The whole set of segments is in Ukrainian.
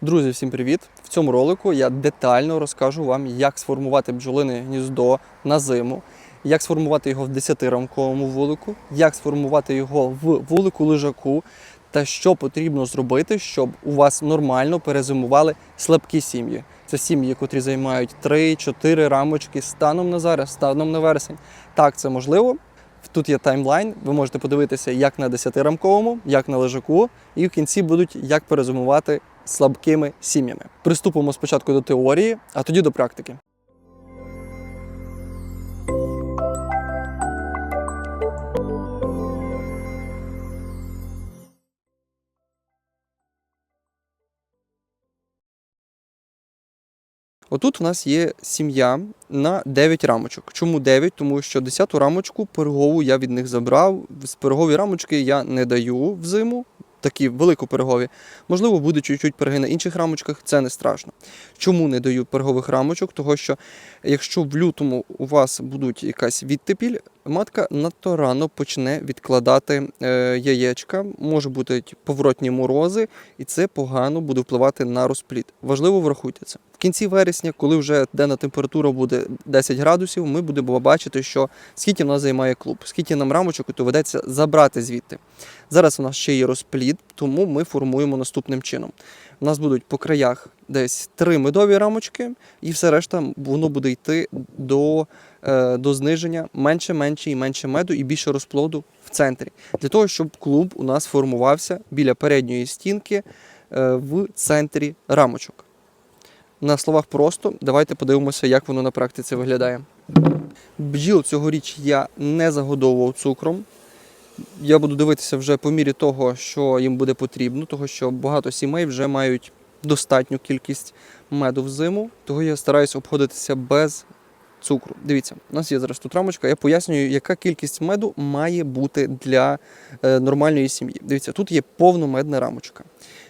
Друзі, всім привіт! В цьому ролику я детально розкажу вам, як сформувати бджолине гніздо на зиму, як сформувати його в 10-рамковому вулику, як сформувати його в вулику лежаку, та що потрібно зробити, щоб у вас нормально перезимували слабкі сім'ї. Це сім'ї, котрі займають 3-4 рамочки станом на зараз, станом на вересень. Так, це можливо. Тут є таймлайн, ви можете подивитися як на 10-рамковому, як на лежаку, і в кінці будуть як перезимувати слабкими сім'ями. Приступимо спочатку до теорії, а тоді до практики. Отут у нас є сім'я на 9 рамочок. Чому 9? Тому що 10 рамочку пирогову я від них забрав. З пирогові рамочки я не даю взиму, такі велику пирогові. Можливо, буде чуть-чуть пироги на інших рамочках, це не страшно. Чому не даю пергових рамочок? Того що якщо в лютому у вас будуть якась відтепіль, матка надто рано почне відкладати е, яєчка, може бути поворотні морози, і це погано буде впливати на розплід. Важливо врахуйте це. В кінці вересня, коли вже денна температура буде 10 градусів, ми будемо бачити, що скільки в нас займає клуб, скільки нам рамочок доведеться забрати звідти. Зараз у нас ще є розплід, тому ми формуємо наступним чином. У нас будуть по краях десь три медові рамочки, і все решта воно буде йти до, до зниження менше, менше і менше меду і більше розплоду в центрі. Для того, щоб клуб у нас формувався біля передньої стінки е, в центрі рамочок. На словах просто, давайте подивимося, як воно на практиці виглядає. Бджіл цьогоріч я не загодовував цукром. Я буду дивитися вже по мірі того, що їм буде потрібно, того що багато сімей вже мають достатню кількість меду в зиму, того я стараюся обходитися без цукру. Дивіться, у нас є зараз тут рамочка, я пояснюю, яка кількість меду має бути для е, нормальної сім'ї. Дивіться, тут є повномедна рамочка.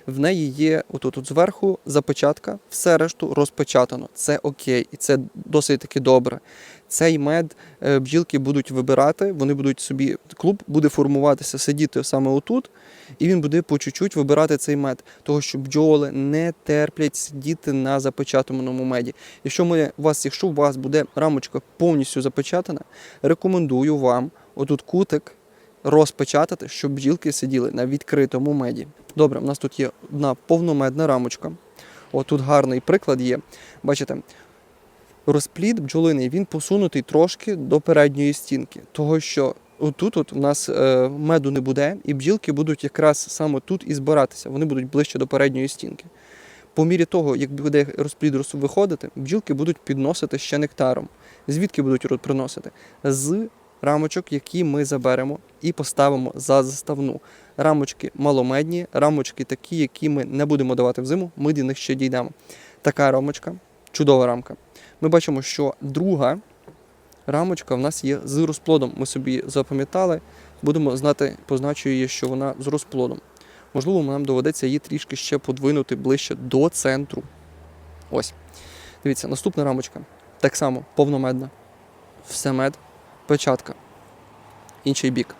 В неї є отут тут зверху запечатка, все решту розпечатано. Це окей, і це досить таки добре. Цей мед е, бджілки будуть вибирати, вони будуть собі, клуб буде формуватися, сидіти саме отут, і він буде по чуть-чуть вибирати цей мед, того що бджоли не терплять сидіти на запечатаному меді. Якщо ми вас, якщо у вас буде рамочка повністю запечатана, рекомендую вам отут кутик розпечатати, щоб бджілки сиділи на відкритому меді. Добре, у нас тут є одна повномедна рамочка. От тут гарний приклад є. Бачите, розплід бджолиний він посунутий трошки до передньої стінки, того що отут от у нас е, меду не буде, і бджілки будуть якраз саме тут і збиратися. Вони будуть ближче до передньої стінки. По мірі того, як буде розплід роз- виходити, бджілки будуть підносити ще нектаром. Звідки будуть приносити? З рамочок, які ми заберемо і поставимо за заставну. Рамочки маломедні, рамочки такі, які ми не будемо давати взиму, ми до них ще дійдемо. Така рамочка, чудова рамка. Ми бачимо, що друга рамочка в нас є з розплодом. Ми собі запам'ятали, будемо знати, позначую її, що вона з розплодом. Можливо, нам доведеться її трішки ще подвинути ближче до центру. Ось. Дивіться, наступна рамочка. Так само, повномедна. Все мед, печатка. Інший бік.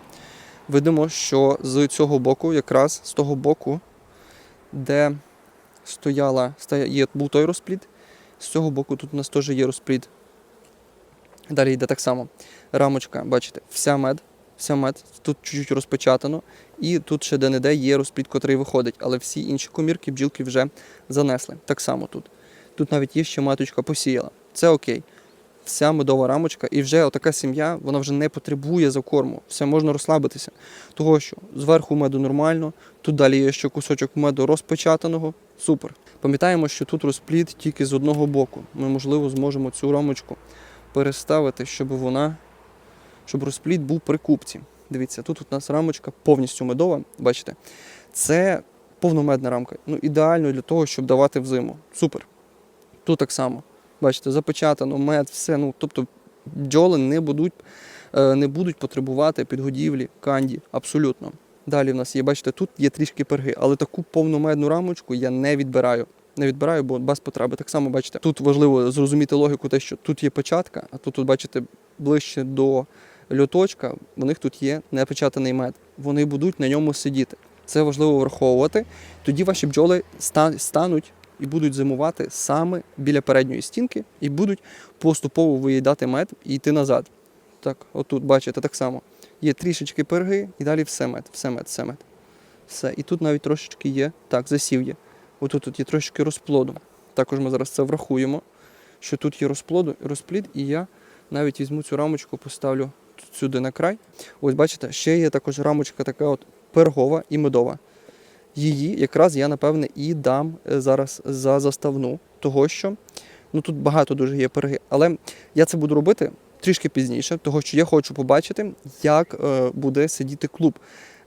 Видимо, що з цього боку, якраз з того боку, де стояла, стоя- є, був той розплід, з цього боку тут у нас теж є розплід. Далі йде так само. Рамочка, бачите, вся мед, вся мед, тут чуть-чуть розпечатано, і тут ще де-не-де є розплід, котрий виходить, але всі інші комірки бджілки вже занесли. Так само тут. Тут навіть є ще маточка посіяла. Це окей. Вся медова рамочка, і вже отака сім'я, вона вже не потребує закорму. Все можна розслабитися. Того, що зверху меду нормально, тут далі є ще кусочок меду розпечатаного. Супер. Пам'ятаємо, що тут розплід тільки з одного боку. Ми, можливо, зможемо цю рамочку переставити, щоб вона, щоб розплід був при купці. Дивіться, тут у нас рамочка повністю медова. Бачите, це повномедна рамка. Ну, ідеально для того, щоб давати взиму. Супер. Тут так само. Бачите, запечатано, мед, все. Ну, тобто бджоли не будуть, е, не будуть потребувати підгодівлі, канді. Абсолютно. Далі в нас є, бачите, тут є трішки перги, але таку повномедну рамочку я не відбираю. Не відбираю, бо без потреби. Так само, бачите, тут важливо зрозуміти логіку, те, що тут є печатка, а тут, от, бачите, ближче до льоточка, у них тут є непечатаний мед. Вони будуть на ньому сидіти. Це важливо враховувати. Тоді ваші бджоли стануть і будуть зимувати саме біля передньої стінки, і будуть поступово виїдати мед і йти назад. Так, отут, бачите, так само. Є трішечки перги, і далі все мед, все мед, все мед. Все. І тут навіть трошечки є. Так, засів є. Отут тут є трошечки розплоду. Також ми зараз це врахуємо, що тут є розплоду, розплід, і я навіть візьму цю рамочку, поставлю сюди на край. Ось бачите, ще є також рамочка така от пергова і медова. Її якраз я, напевне, і дам е, зараз за заставну, того що ну тут багато дуже є перги. Але я це буду робити трішки пізніше, того що я хочу побачити, як е, буде сидіти клуб.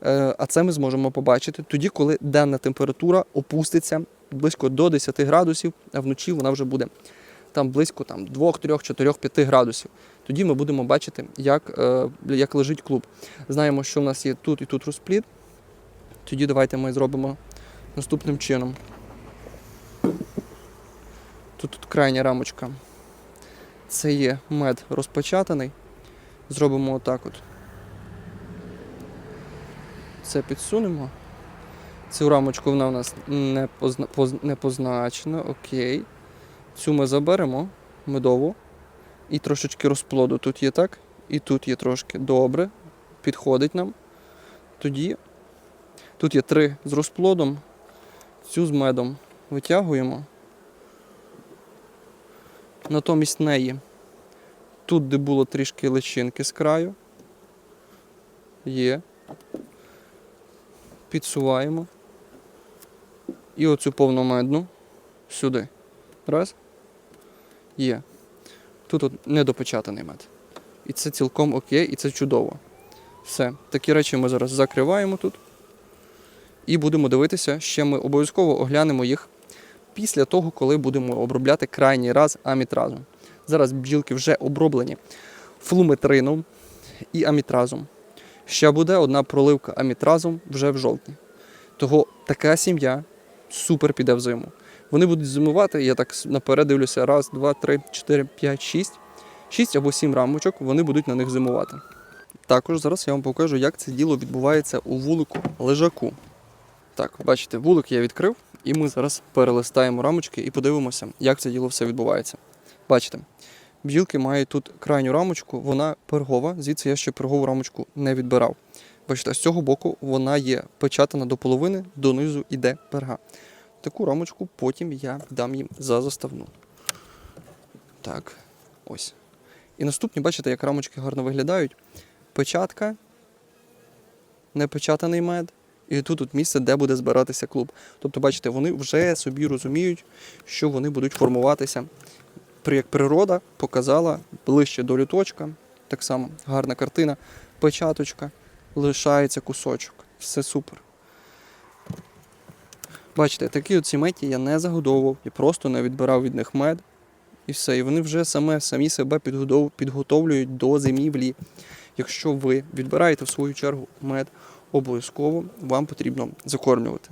Е, а це ми зможемо побачити тоді, коли денна температура опуститься близько до 10 градусів, а вночі вона вже буде там близько там, 2, 3, 4, 5 градусів. Тоді ми будемо бачити, як, е, як лежить клуб. Знаємо, що в нас є тут і тут розплід. Тоді давайте ми зробимо наступним чином. Тут, тут крайня рамочка. Це є мед розпечатаний. Зробимо отак от. Це підсунемо. Цю рамочку вона у нас не, позна... поз- не позначена. Окей. Цю ми заберемо медову. І трошечки розплоду тут є так. І тут є трошки добре. Підходить нам. Тоді тут є три з розплодом. Цю з медом витягуємо. Натомість неї. Тут, де було трішки личинки з краю. Є. Підсуваємо. І оцю повномедну сюди. Раз. Є. Тут от недопечатаний мед. І це цілком окей, і це чудово. Все. Такі речі ми зараз закриваємо тут. І будемо дивитися, ще ми обов'язково оглянемо їх після того, коли будемо обробляти крайній раз амітразом. Зараз бджілки вже оброблені флуметрином і амітразом. Ще буде одна проливка амітразом вже в жовтні. Того така сім'я супер піде в зиму. Вони будуть зимувати, я так наперед дивлюся, раз, два, три, чотири, п'ять, шість. Шість або сім рамочок, вони будуть на них зимувати. Також зараз я вам покажу, як це діло відбувається у вулику лежаку. Так, бачите, вулик я відкрив, і ми зараз перелистаємо рамочки і подивимося, як це діло все відбувається. Бачите, бджілки мають тут крайню рамочку, вона пергова, звідси я ще пергову рамочку не відбирав. Бачите, з цього боку вона є печатана до половини, донизу йде перга. Таку рамочку потім я дам їм за заставну. Так, ось. І наступні, бачите, як рамочки гарно виглядають. Печатка, непечатаний мед, і тут от місце, де буде збиратися клуб. Тобто, бачите, вони вже собі розуміють, що вони будуть формуватися. Як природа показала ближче до люточка, так само гарна картина, печаточка, лишається кусочок. Все супер. Бачите, такі от сімейки я не загодовував і просто не відбирав від них мед. І все. І вони вже саме, самі себе підготовлюють до зимівлі. Якщо ви відбираєте в свою чергу мед, обов'язково вам потрібно закормлювати.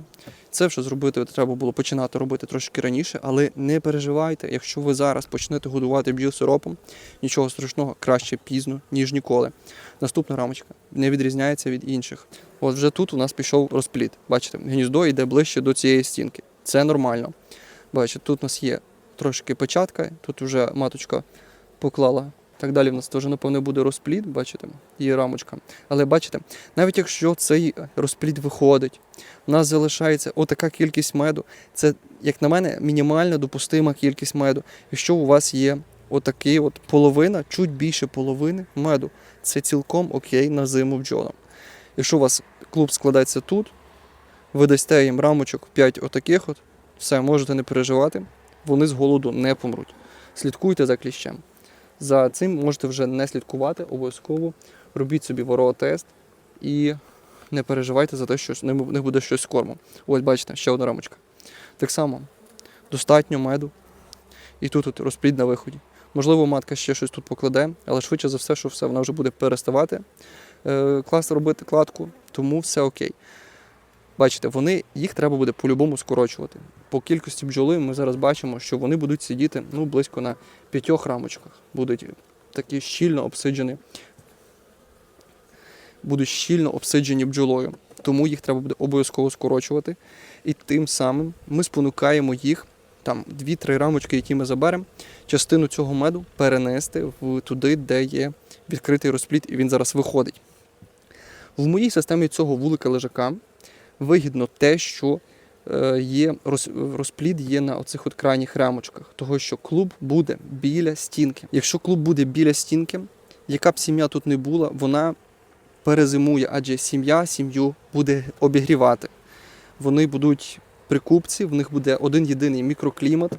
Це вже зробити треба було починати робити трошки раніше, але не переживайте, якщо ви зараз почнете годувати бджіл сиропом, нічого страшного, краще пізно, ніж ніколи. Наступна рамочка не відрізняється від інших. От вже тут у нас пішов розпліт. Бачите, гніздо йде ближче до цієї стінки. Це нормально. Бачите, тут у нас є трошки печатка, тут вже маточка поклала. Так далі в нас теж, напевне, буде розплід, бачите, є рамочка. Але бачите, навіть якщо цей розплід виходить, у нас залишається отака кількість меду. Це, як на мене, мінімальна допустима кількість меду. Якщо у вас є отакий от половина, чуть більше половини меду, це цілком окей на зиму бджолам. Якщо у вас клуб складається тут, ви дасте їм рамочок 5 отаких от, все, можете не переживати, вони з голоду не помруть. Слідкуйте за кліщем. За цим можете вже не слідкувати, обов'язково робіть собі воротест і не переживайте за те, що них буде щось з корму. Ось бачите, ще одна рамочка. Так само, достатньо меду. І тут от розплід на виході. Можливо, матка ще щось тут покладе, але швидше за все, що все, вона вже буде переставати е, клас робити кладку, тому все окей. Бачите, вони, їх треба буде по-любому скорочувати. По кількості бджоли ми зараз бачимо, що вони будуть сидіти ну, близько на п'ятьох рамочках. Будуть такі щільно обсиджені, будуть щільно обсиджені бджолою. Тому їх треба буде обов'язково скорочувати. І тим самим ми спонукаємо їх там 2-3 рамочки, які ми заберемо, частину цього меду перенести в туди, де є відкритий розплід, і він зараз виходить. В моїй системі цього вулика лежака вигідно те, що е, є роз- розплід є на оцих от крайніх рамочках, того що клуб буде біля стінки. Якщо клуб буде біля стінки, яка б сім'я тут не була, вона перезимує, адже сім'я сім'ю буде обігрівати. Вони будуть при купці, в них буде один єдиний мікроклімат,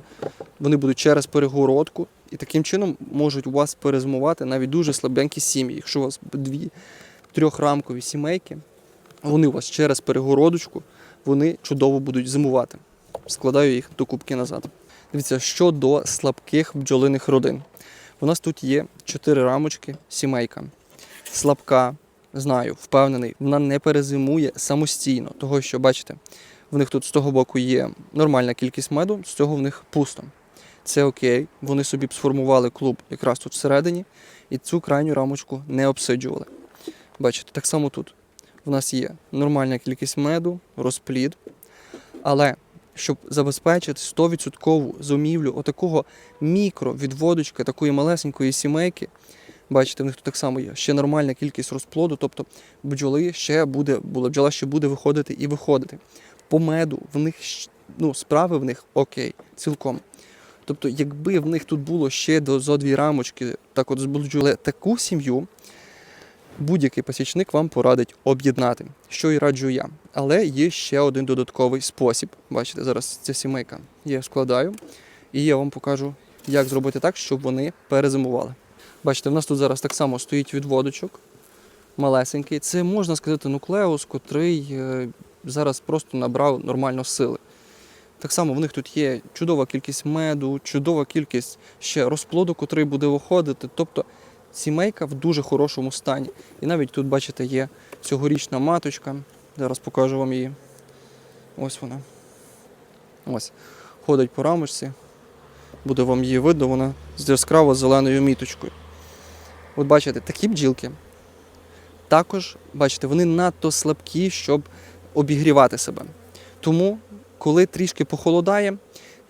вони будуть через перегородку, і таким чином можуть у вас перезимувати навіть дуже слабенькі сім'ї. Якщо у вас дві трьохрамкові сімейки, вони у вас через перегородочку, вони чудово будуть зимувати. Складаю їх до кубки назад. Дивіться, щодо слабких бджолиних родин. У нас тут є чотири рамочки, сімейка. Слабка, знаю, впевнений, вона не перезимує самостійно, того що, бачите, в них тут з того боку є нормальна кількість меду, з цього в них пусто. Це окей, вони собі б сформували клуб якраз тут всередині, і цю крайню рамочку не обсиджували. Бачите, так само тут. В нас є нормальна кількість меду, розплід. Але щоб забезпечити 100% зумівлю отакого мікровідводочка, такої малесенької сімейки, бачите, в них тут так само є ще нормальна кількість розплоду, тобто бджоли ще буде, була бджола ще буде виходити і виходити. По меду в них ну, справи в них окей, цілком. Тобто, якби в них тут було ще до зо дві рамочки, так от збуджували таку сім'ю, будь-який пасічник вам порадить об'єднати, що і раджу я. Але є ще один додатковий спосіб. Бачите, зараз ця сімейка я складаю, і я вам покажу, як зробити так, щоб вони перезимували. Бачите, в нас тут зараз так само стоїть відводочок малесенький. Це можна сказати нуклеус, котрий е, зараз просто набрав нормально сили. Так само в них тут є чудова кількість меду, чудова кількість ще розплоду, котрий буде виходити. Тобто сімейка в дуже хорошому стані. І навіть тут, бачите, є цьогорічна маточка. Зараз покажу вам її. Ось вона. Ось. Ходить по рамочці. Буде вам її видно, вона з яскраво зеленою міточкою. От бачите, такі бджілки. Також, бачите, вони надто слабкі, щоб обігрівати себе. Тому, коли трішки похолодає,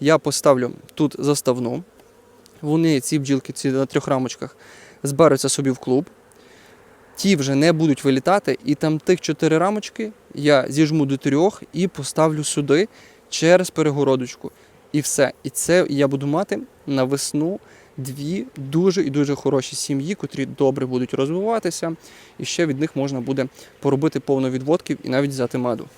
я поставлю тут заставну. Вони, ці бджілки, ці на трьох рамочках, зберуться собі в клуб. Ті вже не будуть вилітати, і там тих чотири рамочки я зіжму до трьох і поставлю сюди через перегородочку. І все. І це я буду мати на весну дві дуже і дуже хороші сім'ї, котрі добре будуть розвиватися. І ще від них можна буде поробити повно відводків і навіть взяти меду.